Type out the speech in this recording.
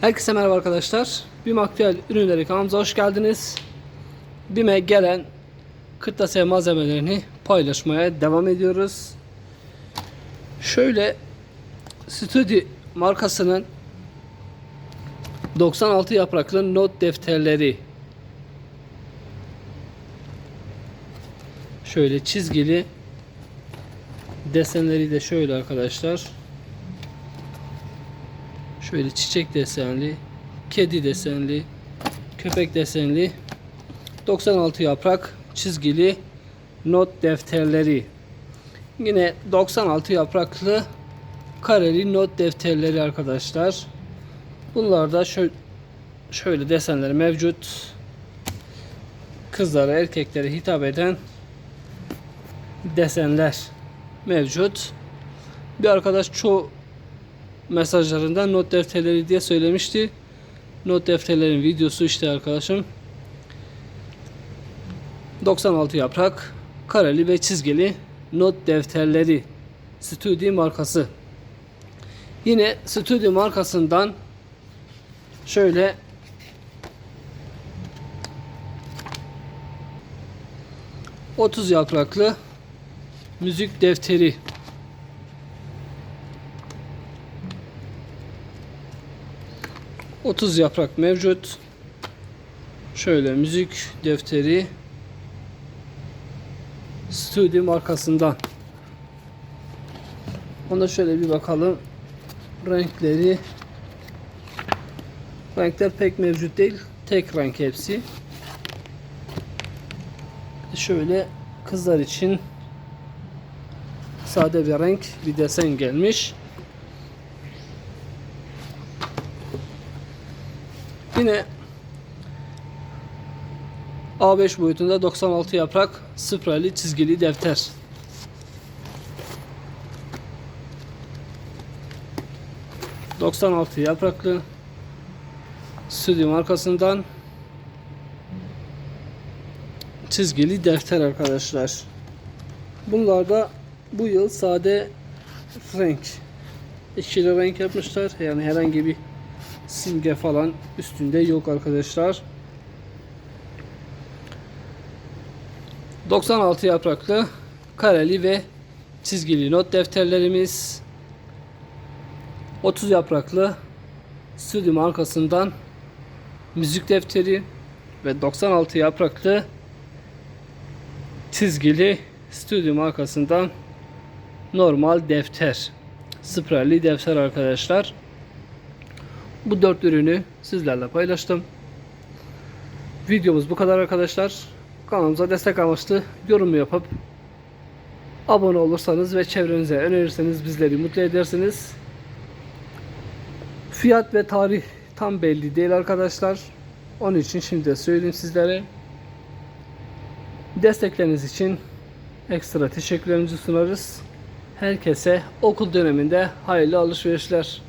Herkese merhaba arkadaşlar. BİM Aktüel Ürünleri kanalımıza hoş geldiniz. BİM'e gelen kırtasiye malzemelerini paylaşmaya devam ediyoruz. Şöyle Studi markasının 96 yapraklı not defterleri şöyle çizgili desenleri de şöyle arkadaşlar Şöyle çiçek desenli, kedi desenli, köpek desenli, 96 yaprak çizgili not defterleri. Yine 96 yapraklı kareli not defterleri arkadaşlar. Bunlarda şöyle, şöyle desenler mevcut. Kızlara, erkeklere hitap eden desenler mevcut. Bir arkadaş çoğu mesajlarında not defterleri diye söylemişti. Not defterlerin videosu işte arkadaşım. 96 yaprak kareli ve çizgili not defterleri Studi markası. Yine Studi markasından şöyle ...30 yapraklı... ...müzik defteri... 30 yaprak mevcut. Şöyle müzik defteri Studi markasından. Onda şöyle bir bakalım. Renkleri Renkler pek mevcut değil. Tek renk hepsi. Şöyle kızlar için sade bir renk bir desen gelmiş. Yine A5 boyutunda 96 yaprak spraylı çizgili defter. ...96 yapraklı... ...stüdyo markasından... ...çizgili defter arkadaşlar. Bunlar da... ...bu yıl sade... ...renk... ...ikili renk yapmışlar. Yani herhangi bir simge falan üstünde yok arkadaşlar. 96 yapraklı kareli ve çizgili not defterlerimiz 30 yapraklı Studi markasından müzik defteri ve 96 yapraklı çizgili Studi markasından normal defter. Spraylı defter arkadaşlar. Bu dört ürünü sizlerle paylaştım. Videomuz bu kadar arkadaşlar. Kanalımıza destek amaçlı yorum yapıp abone olursanız ve çevrenize önerirseniz bizleri mutlu edersiniz. Fiyat ve tarih tam belli değil arkadaşlar. Onun için şimdi de söyleyeyim sizlere. Destekleriniz için ekstra teşekkürlerimizi sunarız. Herkese okul döneminde hayırlı alışverişler.